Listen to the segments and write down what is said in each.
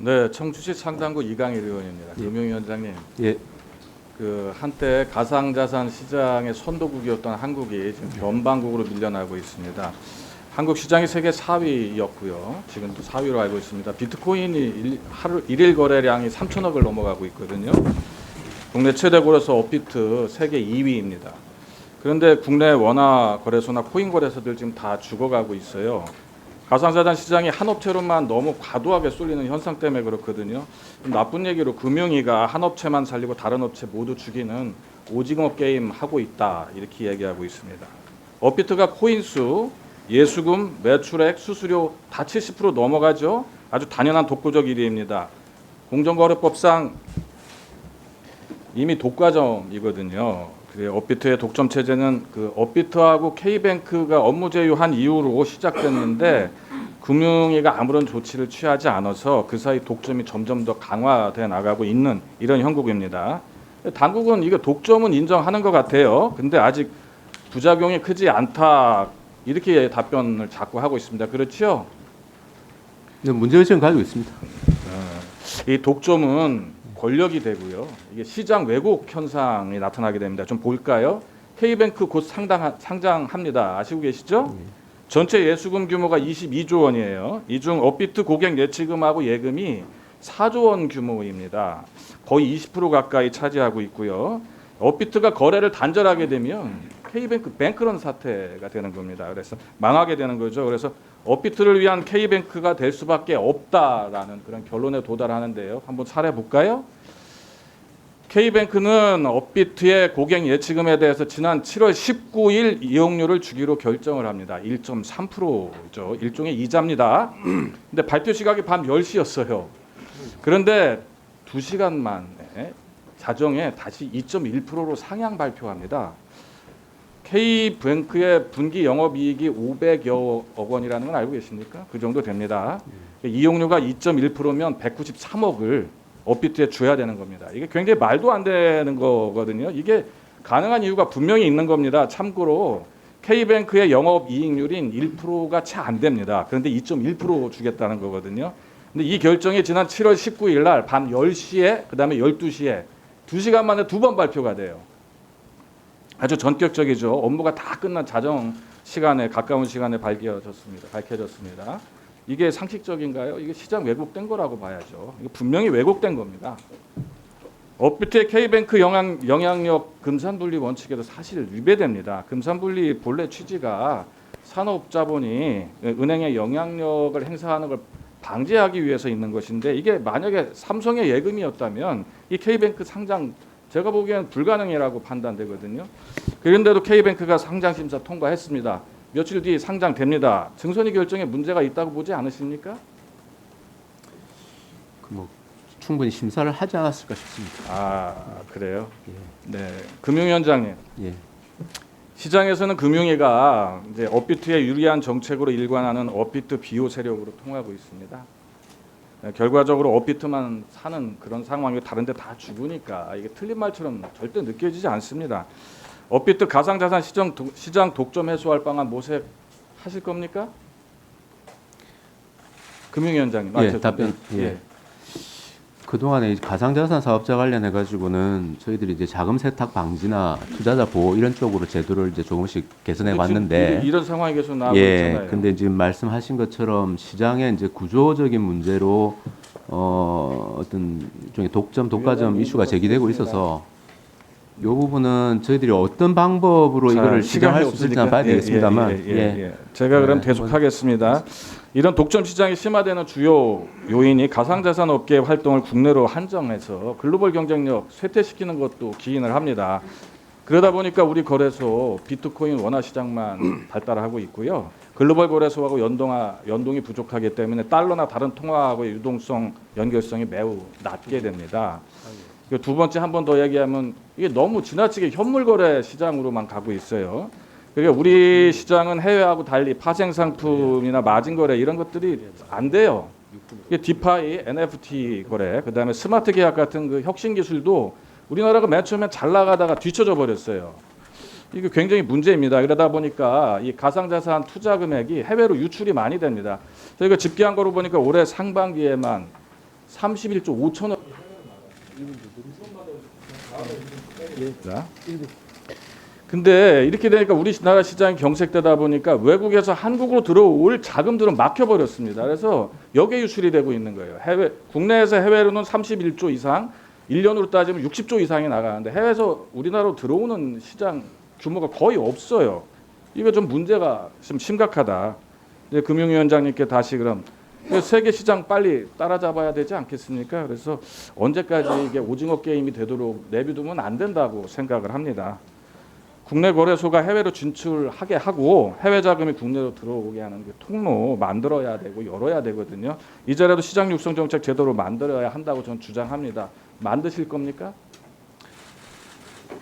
네, 청주시 상당구 이강일 의원입니다. 예. 금융위원장님, 예, 그 한때 가상자산 시장의 선도국이었던 한국이 지금 변방국으로 밀려나고 있습니다. 한국 시장이 세계 4위였고요. 지금도 4위로 알고 있습니다. 비트코인이 일, 하루 일일 거래량이 3천억을 넘어가고 있거든요. 국내 최대 거래소 업비트 세계 2위입니다. 그런데 국내 원화 거래소나 코인 거래소들 지금 다 죽어가고 있어요. 가상자산 시장이 한 업체로만 너무 과도하게 쏠리는 현상 때문에 그렇거든요. 좀 나쁜 얘기로 금융위가 한 업체만 살리고 다른 업체 모두 죽이는 오징어 게임 하고 있다 이렇게 얘기하고 있습니다. 업비트가 코인 수, 예수금, 매출액, 수수료 다 70% 넘어가죠. 아주 단연한 독보적 1위입니다. 공정거래법상 이미 독과점이거든요. 업비트의 독점 체제는 그 업비트하고 K뱅크가 업무 제휴한 이후로 시작됐는데 금융위가 아무런 조치를 취하지 않아서 그 사이 독점이 점점 더 강화돼 나가고 있는 이런 형국입니다. 당국은 이거 독점은 인정하는 것 같아요. 근데 아직 부작용이 크지 않다 이렇게 답변을 자꾸 하고 있습니다. 그렇죠? 근데 문제의식은 가지고 있습니다. 이 독점은 권력이 되고요. 이게 시장 왜곡 현상이 나타나게 됩니다. 좀 볼까요? K뱅크 곧 상당, 상장합니다. 아시고 계시죠? 전체 예수금 규모가 22조 원이에요. 이 중 업비트 고객 예치금하고 예금이 4조 원 규모입니다. 거의 20% 가까이 차지하고 있고요. 업비트가 거래를 단절하게 되면 K뱅크 뱅크런 사태가 되는 겁니다. 그래서 망하게 되는 거죠. 그래서 업비트를 위한 K뱅크가 될 수밖에 없다라는 그런 결론에 도달하는데요. 한번 사례 볼까요? K뱅크는 업비트의 고객 예치금에 대해서 지난 7월 19일 이용료를 주기로 결정을 합니다. 1.3%죠. 일종의 이자입니다. 근데 발표 시각이 밤 10시였어요. 그런데 2시간 만에 자정에 다시 2.1%로 상향 발표합니다. K뱅크의 분기 영업이익이 500여억 원이라는 건 알고 계십니까? 그 정도 됩니다. 이용료가 2.1%면 193억을 업비트에 줘야 되는 겁니다. 이게 굉장히 말도 안 되는 거거든요. 이게 가능한 이유가 분명히 있는 겁니다. 참고로 K뱅크의 영업 이익률인 1%가 채 안 됩니다. 그런데 2.1% 주겠다는 거거든요. 근데 이 결정이 지난 7월 19일 날 밤 10시에 그다음에 12시에 2시간 만에 두 번 발표가 돼요. 아주 전격적이죠. 업무가 다 끝난 자정 시간에 가까운 시간에 밝혀졌습니다. 밝혀졌습니다. 이게 상식적인가요? 이게 시장 왜곡된 거라고 봐야죠. 이거 분명히 왜곡된 겁니다. 업비트의 K뱅크 영향, 영향력 금산분리 원칙에도 사실 위배됩니다. 금산분리 본래 취지가 산업자본이 은행의 영향력을 행사하는 걸 방지하기 위해서 있는 것인데 이게 만약에 삼성의 예금이었다면 이 K뱅크 상장 제가 보기에는 불가능이라고 판단되거든요. 그런데도 K뱅크가 상장 심사 통과했습니다. 며칠 뒤 상장됩니다. 증선이 결정에 문제가 있다고 보지 않으십니까? 그뭐 충분히 심사를 하지 않았을까 싶습니다. 아 그래요. 네, 금융위원장님. 예, 시장에서는 금융위가 이제 업비트에 유리한 정책으로 일관하는 업비트 비호 세력으로 통하고 있습니다. 네, 결과적으로 업비트만 사는 그런 상황이 다른데 다 죽으니까 이게 틀린 말처럼 절대 느껴지지 않습니다. 업비트 가상자산 시장, 독- 시장 독점 해소할 방안 모색 하실 겁니까? 금융위원장님. 예, 저- 답변, 네, 예. 그동안에 이 가상자산 사업자 관련해 가지고는 저희들이 이제 자금 세탁 방지나 투자자 보호 이런 쪽으로 제도를 이제 조금씩 개선해 왔는데 이- 이런 상황이 계속 나오고 예, 있잖아요. 근데 지금 말씀하신 것처럼 시장의 이제 구조적인 문제로 어, 어떤 일종의 독점, 독과점 이슈가 제기되고 있어서 이 부분은 저희들이 어떤 방법으로 자, 이거를 시정할 수 있을지 없으니까. 봐야 예, 되겠습니다만, 예, 예, 예, 예. 제가 그럼 네, 계속하겠습니다. 이런 독점 시장이 심화되는 주요 요인이 가상자산 업계의 활동을 국내로 한정해서 글로벌 경쟁력 쇠퇴시키는 것도 기인을 합니다. 그러다 보니까 우리 거래소 비트코인 원화 시장만 발달하고 있고요. 글로벌 거래소하고 연동화 연동이 부족하기 때문에 달러나 다른 통화하고의 유동성 연결성이 매우 낮게 됩니다. 그리고 두 번째 한 번 더 얘기하면 이게 너무 지나치게 현물 거래 시장으로만 가고 있어요. 그러니까 우리 시장은 해외하고 달리 파생 상품이나 마진 거래 이런 것들이 안 돼요. 이게 디파이, NFT 거래, 그다음에 스마트 계약 같은 그 혁신 기술도 우리나라가 맨 처음에 잘 나가다가 뒤쳐져 버렸어요. 이게 굉장히 문제입니다. 그러다 보니까 이 가상자산 투자 금액이 해외로 유출이 많이 됩니다. 저희가 집계한 거로 보니까 올해 상반기에만 31조 5천억. 자. 근데 이렇게 되니까 우리나라 시장이 경색되다 보니까 외국에서 한국으로 들어올 자금들은 막혀버렸습니다. 그래서 역외 유출이 되고 있는 거예요. 해외 국내에서 해외로는 31조 이상, 1년으로 따지면 60조 이상이 나가는데 해외에서 우리나라로 들어오는 시장 규모가 거의 없어요. 이거 좀 문제가 좀 심각하다. 이제 금융위원장님께 다시 그럼 세계 시장 빨리 따라잡아야 되지 않겠습니까? 그래서 언제까지 이게 오징어 게임이 되도록 내비두면 안 된다고 생각을 합니다. 국내 거래소가 해외로 진출하게 하고 해외 자금이 국내로 들어오게 하는 그 통로 만들어야 되고 열어야 되거든요. 이제라도 시장 육성 정책 제도로 만들어야 한다고 저는 주장합니다. 만드실 겁니까?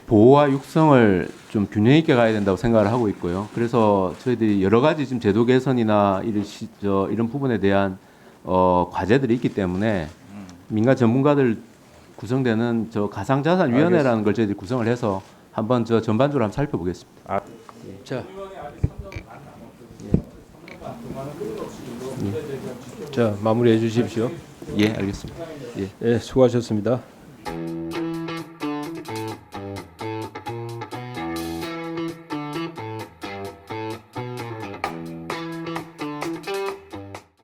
보호와 육성을 좀 균형 있게 가야 된다고 생각을 하고 있고요. 그래서 저희들이 여러 가지 지금 제도 개선이나 이런 시, 저, 이런 부분에 대한 어, 과제들이 있기 때문에 민간 전문가들 구성되는 저 가상자산위원회라는 걸 저희들이 구성을 해서 한번 저 전반적으로 한번 살펴보겠습니다. 자, 자 마무리해 주십시오. 예, 알겠습니다. 예, 수고하셨습니다.